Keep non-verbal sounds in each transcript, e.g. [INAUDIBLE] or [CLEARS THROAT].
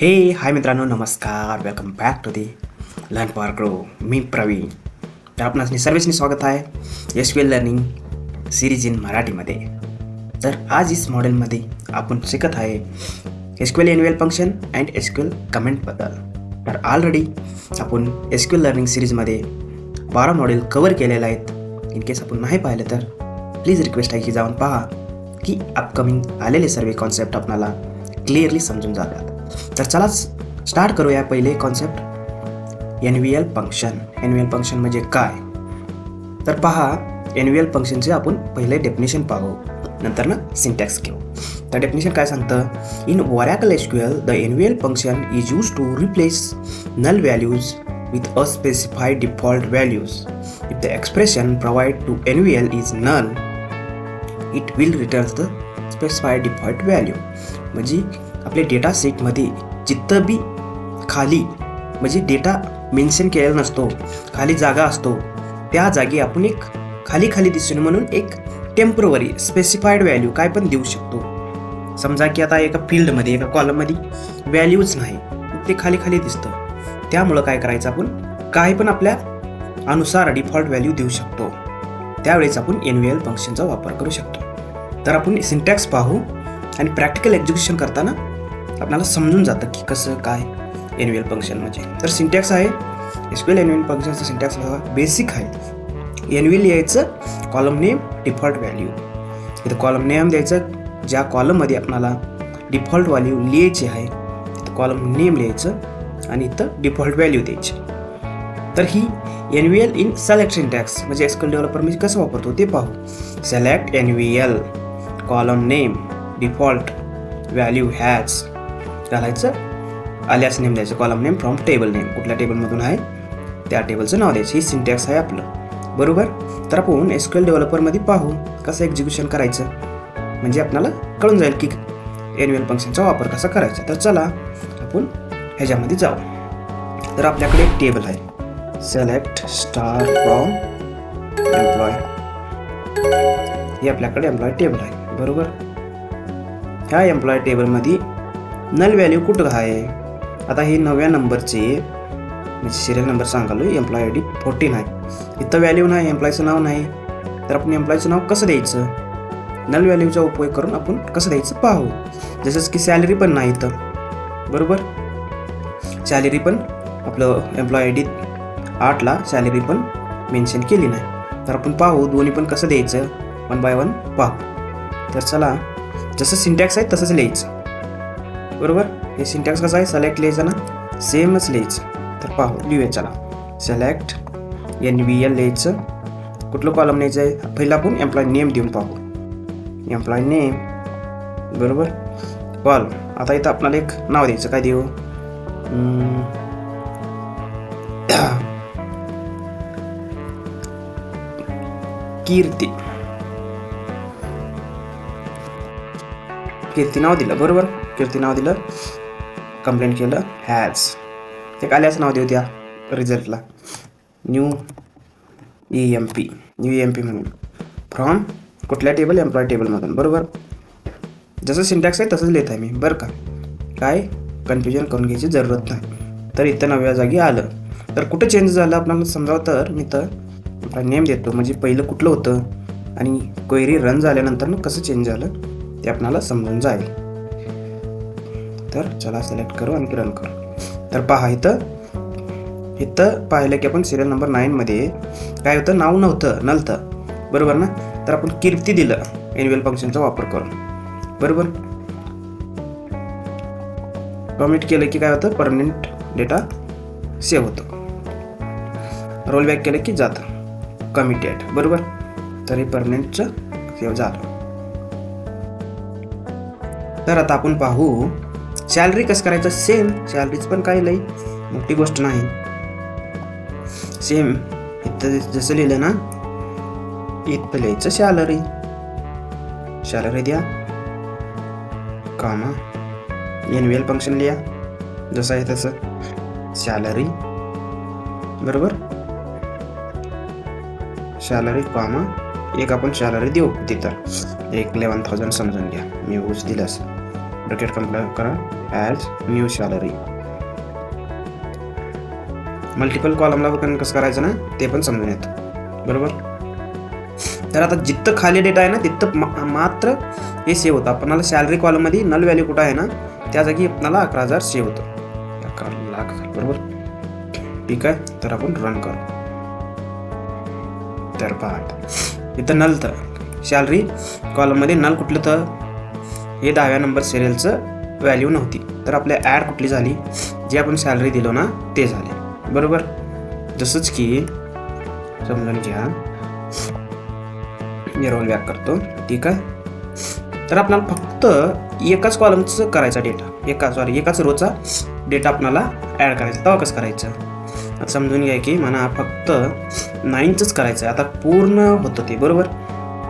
हे हाय मित्रांनो नमस्कार. Welcome back to the learn for grow मी प्रवीण. तर आपणास सर्वेसनी स्वागत आहे. S L learning series in मराठीमध्ये. तर आज इस मॉडेलमध्ये आपण शिकत आहे SQL annual function and SQL कमेंटबद्दल तर ऑलरेडी आपण एसक्यूएल लर्निंग सिरीजमध्ये बारा मॉडेल कवर केलेले आहेत. इन केस आपण नाही पाहिलं तर प्लीज रिक्वेस्ट आहे की जाऊन पहा की अपकमिंग आलेले सर्व कॉन्सेप्ट आपणाला क्लिअरली समजून जातात. तर चला स्टार्ट करूया पहिले concept N V L function N V L function म्हणजे काय? तर पहा एन व्ही एल फंक्शनचे आपण पहिले डेफिनेशन पाहू. नंतर ना सिंटॅक्स घेऊ. तर डेफिनेशन काय सांगतं? In Oracle SQL the N V L function is use to replace null values with a specified default values. If the expression provided to NVL is null, it will return the specified default value. म्हणजे आपल्या data सेटमध्ये जिथं बी खाली म्हणजे data mention केलेला नसतो खाली जागा असतो त्या जागी आपण एक खाली खाली दिसून म्हणून एक टेम्परवरी स्पेसिफाईड व्हॅल्यू काय पण देऊ शकतो. समजा की आता एका फील्डमध्ये एका कॉलममध्ये व्हॅल्यूच नाही ते खाली खाली दिसतं. त्यामुळं काय करायचं आपण? काय पण आपल्या अनुसार डिफॉल्ट व्हॅल्यू देऊ शकतो. त्यावेळेस आपण एन व्ही एल फंक्शनचा वापर करू शकतो. तर आपण सिंटॅक्स पाहू आणि प्रॅक्टिकल एक्झिक्युशन करताना आपल्याला समजून जातं की कसं काय एन एल फंक्शन म्हणजे. तर सिंटॅक्स आहे एसक्यूएल एन व्ही एल फंक्शनचं सिंटॅक्स बेसिक आहे. एन यायचं लिहायचं कॉलम नेम डिफॉल्ट व्हॅल्यू इथं कॉलम नेम द्यायचं ज्या कॉलममध्ये आपणाला डिफॉल्ट व्हॅल्यू लिहायची आहे तिथं कॉलम नेम लिहायचं आणि इथं डिफॉल्ट व्हॅल्यू द्यायची. तर ही N V L in select syntax म्हणजे एक्सकल डेव्हलपर म्हणजे कसं वापरतो ते पाहू. Select N V L column name default value has घालायचं आल्यास नेम द्यायचं column name from table name कुठल्या टेबलमधून आहे? त्या टेबलचं नाव द्यायचं. ही सिंटॅक्स आहे आपलं. बरोबर? तर आपण एसक्यूएल डेव्हलपरमध्ये पाहू कसं एक्झिक्युशन करायचं? म्हणजे आपल्याला कळून जाईल की एन्युअल फंक्शनचा वापर कसा करायचा. तर चला आपण ह्याच्यामध्ये जाऊ. तर आपल्याकडे एक टेबल आहे. सिलेक्ट स्टार फ्रॉम एम्प्लॉय हे आपल्याकडे एम्प्लॉय टेबल आहे. बरोबर? ह्या एम्प्लॉय टेबलमध्ये नल व्हॅल्यू कुठं आहे? आता हे नव्या नंबरचे म्हणजे सिरियल नंबर सांगालो एम्प्लॉय आय डी फोर्टीन आहे. इथं व्हॅल्यू नाही एम्प्लॉयचं नाव नाही. तर आपण एम्प्लॉयचं नाव कसं द्यायचं? नल व्हॅल्यूचा उपयोग करून आपण कसं द्यायचं पाहू. जसंच की सॅलरी पण नाही इथं. बरोबर? सॅलरी पण आपलं एम्प्लॉय आय डी आठला सॅलरी पण मेन्शन केली नाही. तर आपण पाहू दोन्ही पण कसं द्यायचं? वन बाय वन पाहू. तर चला जसं सिंटॅक्स आहे तसंच लिहायचं. बरोबर? हे सिंटॅक्स कसं आहे? सिलेक्ट लिहायचं ना? सेमच लिहायचं. तर पाहू लिहूया चला. सिलेक्ट एन व्ही एल लिहायचं. कुठलं कॉलम न्यायचं आहे? पहिला आपण एम्प्लॉय नेम देऊन पाहू. एम्प्लॉय नेम बरोबर? कॉल आता इथं आपल्याला एक नाव द्यायचं. काय देऊ? कीर्ती. कीर्ती नाव दिलं. बरोबर? कीर्ती नाव दिलं कंप्लेंट केलं हॅज ते आल्याचं नाव देऊ द्या रिझल्टला new E M P new E M P म्हणून. फ्रॉम कुठल्या टेबल एम्प्लॉय टेबलमधून बरोबर? जसं सिंटॅक्स आहे तसंच लिहित आहे मी बरं का? काय? कन्फ्युजन करून घ्यायची जरूरत नाही. तर इथं नव्या जागी आलं. तर कुठं चेंज झालं? आपल्याला समजावं तर मी तर आपला नेम देतो. म्हणजे पहिलं कुठलं होतं? आणि क्वेरी रन झाल्यानंतर मग कसं चेंज झालं? ते आपणाला समजून जाईल. तर चला सिलेक्ट करू आणि रन करू. तर पहा इथं इथं पाहिलं की आपण सिरियल नंबर नाईनमध्ये काय होतं? नाव नव्हतं नलतं. बरोबर ना? तर आपण कीर्ती दिलं एन्युअल फंक्शनचा वापर करून. बरोबर? कमिट केलं की काय होतं? परमनंट डेटा सेव्ह होतो. रोल बॅक केलं की जातं. कमिटेड बरोबर? तर हे परमनंटचं सेव्ह झालं. तर आता आपण पाहू सॅलरी कसं करायचं? सेम सॅलरीच पण काही लई मोठी गोष्ट नाही. सेम इथं जसं लिहिलं ना इथं लिहायचं सॅलरी सॅलरी द्या. कामा. एन्युअल फंक्शन लिहा. जसं आहे तसं. सॅलरी बरोबर? सॅलरी कामा. एक आपण सॅलरी देऊ. तिथं. एक इलेवन थाउजंड समजून घ्या. मी ऊस दिलं असं ब्रॅकेट करा ॲज न्यू सॅलरी मल्टिपल कॉलमला पण कसं करायचं ना ते पण समजून येतं. बरोबर? तर आता जिथं खाली डेटा आहे ना तिथं मा- मात्र हे सेव्ह होतं. आपणाला सॅलरी कॉलममध्ये नल व्हॅल्यू कुठं आहे ना त्या जागी आपणाला अकरा हजार सेव्ह होतं. अकरा लाख बरोबर? ठीक आहे? तर आपण रन करू. तर पहा इथं नल तर सॅलरी कॉलममध्ये नल कुठलं तर हे दहाव्या नंबर सिरियलचं व्हॅल्यू नव्हती. तर आपल्या ॲड कुठली झाली? जे आपण सॅलरी दिलो ना ते झाले. बरोबर? जसंच की समजून घ्या. मी रोल बॅक करतो. ठीक आहे? तर आपल्याला फक्त एकाच कॉलमचं करायचा डेटा एका सॉरी एकाच रोचा डेटा आपणाला ॲड करायचा. तेव्हा कसं करायचं? आता समजून घ्या की म्हणा फक्त नाईनचंच करायचं आहे आता पूर्ण होतं ते बरोबर?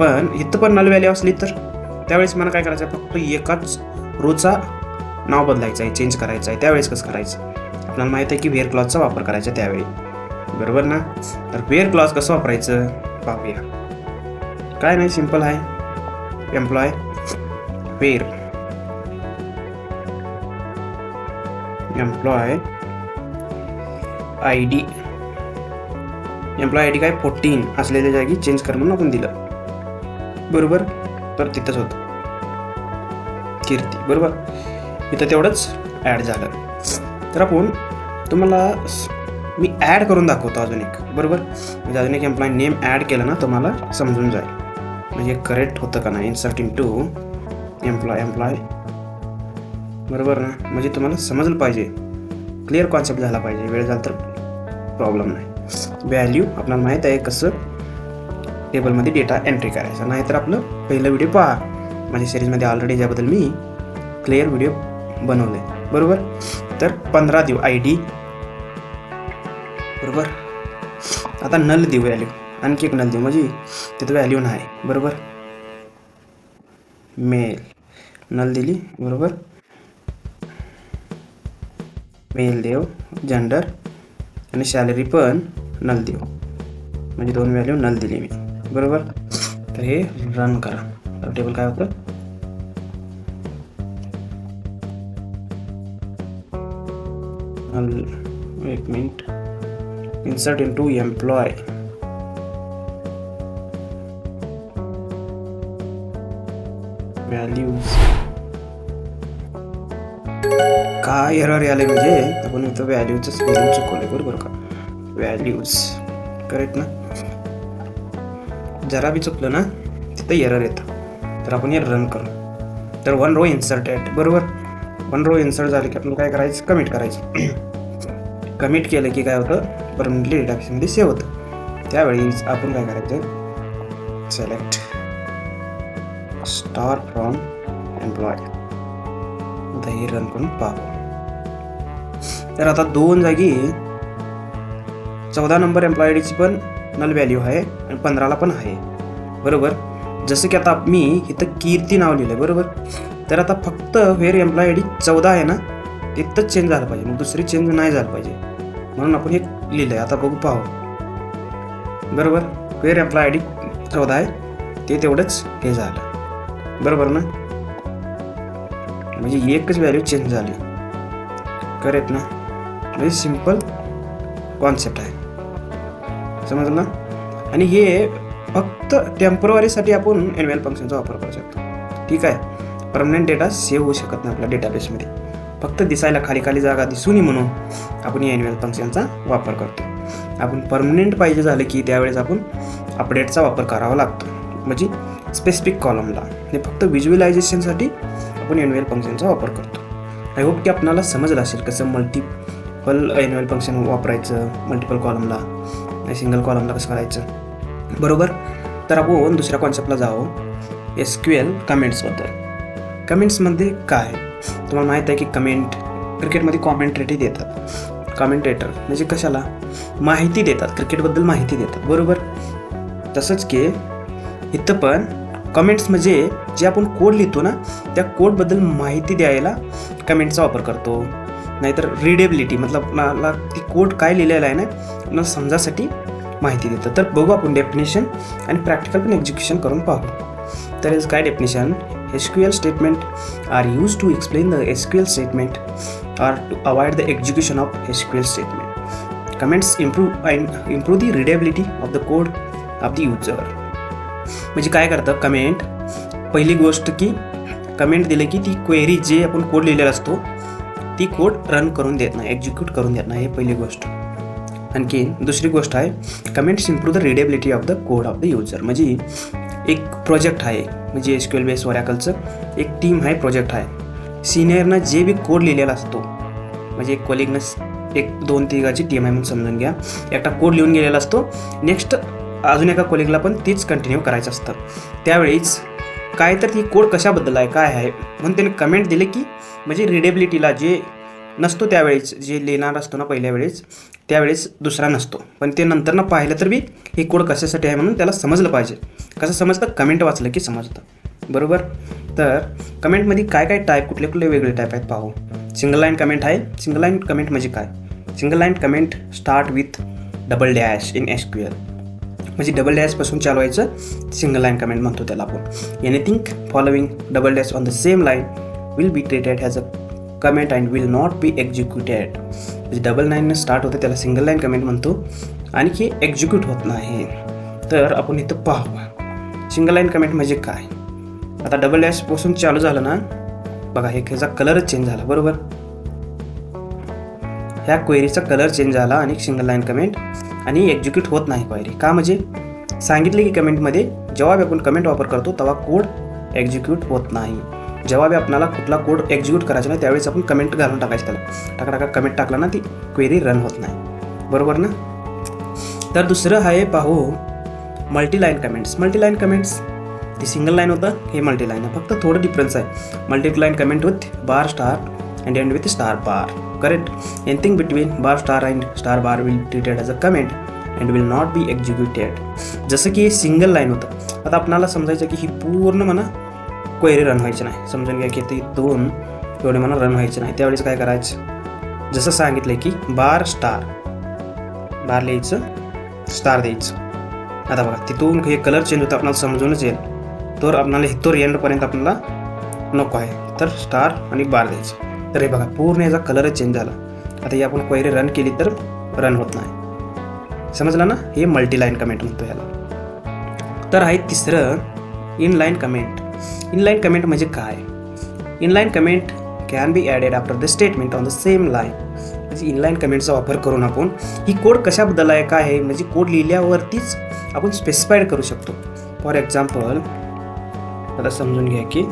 पण इथं पण नल व्हॅल्यू असली तर? त्यावेळेस मला काय करायचं आहे फक्त एकाच रोचा नाव बदलायचं आहे चेंज करायचं आहे त्यावेळेस कसं करायचं? आपल्याला माहिती आहे की वेअर क्लॉजचा वापर करायचा त्यावेळी. बरोबर ना? तर वेअर क्लॉज कसं वापरायचं? पाहूया. काय नाही सिंपल आहे. Employee where employee I D employee I D काय? फोर्टीन असलेल्या जागी चेंज कर म्हणून आपण दिलं. बरोबर? तर तिथंच होतं. कीर्ती बरोबर? इथं तेवढंच ॲड झालं. तर आपण तुम्हाला मी ॲड करून दाखवतो अजून एक बरोबर? म्हणजे अजून एक एम्प्लॉय नेम ॲड केलं ना तुम्हाला समजून जाईल. म्हणजे करेक्ट होतं का नाही? इन्सर्टिंग टू एम्प्लॉय एम्प्लॉय बरोबर ना? म्हणजे तुम्हाला समजलं पाहिजे. क्लिअर कॉन्सेप्ट झाला पाहिजे. वेळ झाला तर प्रॉब्लेम नाही. व्हॅल्यू आपल्याला माहीत आहे कसं टेबलमध्ये डेटा एंट्री करायचा. नाहीतर आपलं पहिलं व्हिडिओ पहा. माझ्या सिरीजमध्ये ऑलरेडी ज्याबद्दल मी क्लिअर व्हिडिओ बनवले बरोबर? तर पंधरा देऊ. आय डी बरोबर? आता नल देऊ व्हॅल्यू आणखी एक नल देऊ. म्हणजे तिथं व्हॅल्यू नाही. बरोबर? मेल नल दिली. बरोबर? मेल देव जेंडर आणि सॅलरी पण नल देव म्हणजे दोन व्हॅल्यू नल दिली मी. बरोबर? तर हे रन करा. तर टेबल काय होतं? एक minute insert into employee values काय एरर आले म्हणजे आपण इथं व्हॅल्यूचं स्पेलिंग चुकवलं बरोबर का? व्हॅल्यूज करेक्ट ना? जरा बी चुकलं ना तिथं एरर येतं. तर आपण हे रन करू. तर वन रो इन्सर्ट बरोबर? वन रो इन्सर्ट झालं की आपण काय करायचं? कमिट करायचं. [CLEARS THROAT] कमिट केलं की काय होतं? परमनंटली डेटाबेसमध्ये सेव्ह होतं. त्यावेळी आपण काय करायचं? सिलेक्ट स्टार फ्रॉम एम्प्लॉय आता हे रन करून पाहू. तर आता दोन जागी चौदा नंबर एम्प्लॉयडीची पण नल व्हॅल्यू आहे आणि पंधराला पण आहे. बरोबर? जसं की आता मी इथं कीर्ती नाव लिहिलं आहे बरोबर? तर आता फक्त व्हेर एम्प्लॉय आय डी चौदा आहे ना तिथंच चेंज झालं पाहिजे. मग दुसरी चेंज नाही झालं पाहिजे. म्हणून आपण हे लिहिलं आहे आता बघू पाहू. बरोबर? व्हेर एम्प्लॉय आय डी चौदा आहे ते तेवढंच हे झालं. बरोबर ना? म्हणजे एकच व्हॅल्यू चेंज झाली. करेक्ट ना? म्हणजे सिंपल कॉन्सेप्ट आहे. समजलं ना? आणि हे फक्त टेम्पररीसाठी आपण ॲन्युअल फंक्शनचा वापर करू शकतो. ठीक आहे? परमनंट डेटा सेव्ह होऊ शकत नाही आपल्या डेटाबेसमध्ये फक्त दिसायला खाली खाली जागा दिसू नये म्हणून आपण या एन्युअल फंक्शनचा वापर करतो. आपण परमनंट पाहिजे झालं की त्यावेळेस आपण अपडेटचा वापर करावा लागतो. म्हणजे स्पेसिफिक कॉलमला हे फक्त व्हिज्युअलायझेशनसाठी आपण एन्युअल फंक्शनचा वापर करतो. आय होप की आपणाला समजलं असेल कसं मल्टिपल ॲन्युअल फंक्शन वापरायचं मल्टिपल कॉलमला सिंगल कॉलमला कसं करायचं? बरोबर? तर आपण दुसऱ्या कॉन्सेप्टला जावं एस क्यू एल कमेंट्सबद्दल कमेंट्समध्ये काय? तुम्हाला माहीत आहे की कमेंट क्रिकेटमध्ये कॉमेंट्रेटी देतात. कॉमेंटेटर म्हणजे कशाला? माहिती देतात. क्रिकेटबद्दल माहिती देतात. बरोबर? तसंच की इथं पण कमेंट्स म्हणजे जे आपण कोड लिहितो ना त्या कोडबद्दल माहिती द्यायला कमेंटचा वापर करतो. नाहीतर रिडेबिलिटी मतलब मला ती कोड काय लिहिलेलं आहे ना आपल्याला समजासाठी माहिती देतं. तर बघू आपण डेफिनेशन आणि प्रॅक्टिकल पण एक्झिक्युशन करून पाहू. तर इज काय definition S Q L statement are use to explain the S Q L statement are to avoid the execution of S Q L statement comments improve and improve the readability of the code of the user म्हणजे काय करतं? Comment पहिली गोष्ट की comment दिले की ती query जे आपण कोड लिहिलेला असतो ती कोड रन करून देत नाही एक्झिक्यूट करून देत नाही हे पहिली गोष्ट. आणखी दुसरी गोष्ट आहे comments improve the readability of the code of the user म्हणजे एक प्रोजेक्ट आहे म्हणजे एस क्यूएल बेस वरॅकलचं एक टीम आहे प्रोजेक्ट आहे. सिनियरनं जे बी कोड लिहिलेला असतो म्हणजे एक कोलिगनं एक दोन तिघाची टीम आहे म्हणून समजून घ्या. एकटा कोड लिहून गेलेला असतो नेक्स्ट अजून एका कोलिगला पण तीच कंटिन्यू करायचं असतं. त्यावेळीच काय तर ती कोड कशाबद्दल आहे काय आहे? म्हणून त्याने कमेंट दिले की म्हणजे रिडेबिलिटीला जे नसतो त्यावेळेस जे लिहिणार असतो ना पहिल्या वेळेस त्यावेळेस दुसरा नसतो. पण ते नंतर ना पाहिलं तर बी हे कोड कशासाठी आहे म्हणून त्याला समजलं पाहिजे. कसं समजतं? कमेंट वाचलं की समजतं. बरोबर? तर कमेंटमध्ये काय काय टाईप कुठले कुठले वेगळे टाईप आहेत पाहू. सिंगल लाईन कमेंट आहे. सिंगल लाईन कमेंट म्हणजे काय? Single line comment start with double dash in S Q L म्हणजे डबल डॅशपासून चालवायचं सिंगल लाईन कमेंट म्हणतो त्याला आपण. Anything following double dash on the same line will be treated as a comment and will not be executed म्हणजे double लाईननं start होतं त्याला सिंगल लाईन कमेंट म्हणतो. आणि हे एक्झिक्यूट होत नाही. तर आपण इथं पाहू. सिंगल लाईन कमेंट म्हणजे काय? आता डबल डॅशपासून चालू झालं ना? बघा हे ह्याचा कलरच चेंज झाला बरोबर? ह्या क्वेरीचा कलर चेंज झाला आणि सिंगल लाईन कमेंट आणि एक्झिक्यूट होत नाही क्वायरी का म्हणजे? सांगितले की कमेंटमध्ये जेव्हा बी आपण कमेंट वापर करतो तेव्हा कोड एक्झिक्यूट होत नाही. जेव्हा बी आपल्याला कुठला कोड एक्झिक्यूट करायचा नाही त्यावेळेस आपण कमेंट घालून टाकायचं त्याला. टाका टाका कमेंट टाकला ना ती क्वेरी रन होत नाही. बरोबर ना? तर दुसरं आहे पाहू मल्टीलाईन कमेंट्स मल्टीलाईन कमेंट्स ती सिंगल लाईन होतं हे मल्टीलाईन आहे. फक्त थोडं डिफरन्स आहे. Multiline comment with bar star and end with star bar correct anything between bar star and star bar will treated as a comment and will not be executed जसं की हे single line होतं. आता आपणाला समजायचं की ही पूर्ण म्हणा क्वेरी रन व्हायची नाही. समजून घ्या की ते दोन एवढे म्हणा रन व्हायचे नाही. त्यावेळेस काय करायचं? जसं सांगितलं की बार स्टार बार लिहायचं स्टार द्यायचं. आता बघा तिथून हे कलर चेंज होतं आपल्याला समजूनच येईल. तर आपल्याला इथं एंडपर्यंत आपल्याला नको आहे. तर स्टार आणि बार द्यायचं. तर हे बघा पूर्ण याचा कलरच चेंज झाला. आता ही आपण क्वेरी रन केली तर रन होत नाही. समजलं ना? हे मल्टीलाईन कमेंट म्हणतो याला. तर आहे तिसरं in line comment inline comment म्हणजे काय? Inline comment can be added after the statement on the same line म्हणजे इनलाईन कमेंटचा वापर करून आपण ही कोड कशाबद्दल आहे काय आहे? म्हणजे कोड लिहिल्यावरतीच आपण स्पेसिफाईड करू शकतो. फॉर एक्झाम्पल आता समजून घ्या की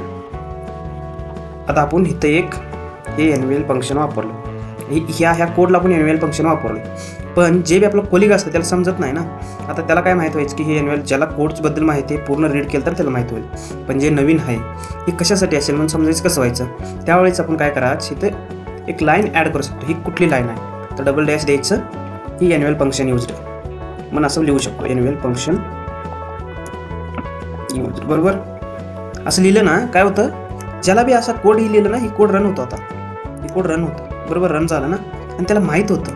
आता आपण इथं एक हे एन्युअल फंक्शन वापरलं. ही- ह्या ह्या कोडला आपण एल फंक्शन वापरलं. पण जे बी आपलं कोलिग असतं त्याला समजत नाही ना. आता त्याला काय माहीत व्हायचं की हे एन्युअल ज्याला कोड्सबद्दल माहिती आहे पूर्ण रीड केलं तर त्याला माहीत होईल. पण जे नवीन आहे हे कशासाठी असेल म्हणून समजायचं कसं व्हायचं? त्यावेळेस आपण काय करायचं इथे एक लाईन ॲड करू शकतो. ही कुठली लाईन आहे? तर डबल डॅश द्यायचं. ही एन्युअल फंक्शन यूज म्हणून असं लिहू शकतो. एन्युअल फंक्शन यूज बरोबर? असं लिहिलं ना काय होतं? ज्याला बी असा कोड ही लिहिलं ना ही कोड रन होतो आता. कोड रन होतं. बरोबर रन झालं ना? आणि त्याला माहीत होतं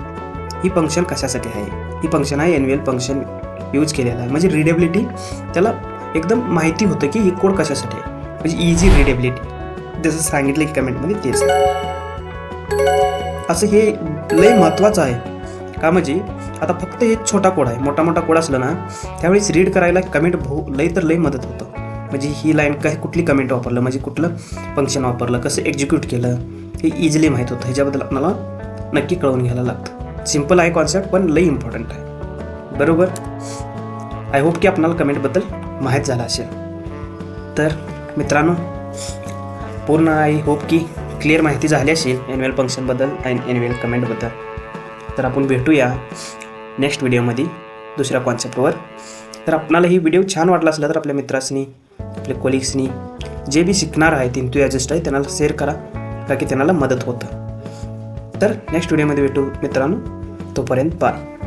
ही फंक्शन कशासाठी आहे? ही फंक्शन आहे एन्युअल फंक्शन यूज केलेलं. आहे म्हणजे रिडेबिलिटी त्याला एकदम माहिती होतं की ही कोड कशासाठी आहे. म्हणजे इझी रिडेबिलिटी जसं सांगितलं की कमेंटमध्ये तेच. असं हे लय महत्त्वाचं आहे. का म्हणजे आता फक्त हे छोटा कोड आहे. मोठा मोठा कोड असलं ना त्यावेळेस रीड करायला कमेंट भाऊ लय तर लय मदत होतं. म्हणजे ही लाईन काय कुठली कमेंट वापरलं? म्हणजे कुठलं फंक्शन वापरलं? कसं एक्झिक्यूट केलं? हे इझिली माहीत होतं. ह्याच्याबद्दल आपल्याला नक्की कळवून घ्यायला लागतं. सिंपल आहे कॉन्सेप्ट पण लई इम्पॉर्टंट आहे. बरोबर? आय होप की आपणाला कमेंटबद्दल माहीत झालं असेल. तर मित्रांनो पूर्ण आय होप की क्लिअर माहिती झाली असेल एन्युअल फंक्शनबद्दल अँड एन्युअल कमेंटबद्दल तर आपण भेटूया नेक्स्ट व्हिडिओमध्ये दुसऱ्या कॉन्सेप्टवर तर आपणाला ही व्हिडिओ छान वाटला असला तर आपल्या मित्रासनी आपल्या कोलिग्सनी जे बी शिकणार आहेत इंथुॲजिस्ट आहे त्यांना शेअर करा. का की त्यांना मदत होतं. तर नेक्स्ट व्हिडिओमध्ये भेटू मित्रांनो. तोपर्यंत बाय.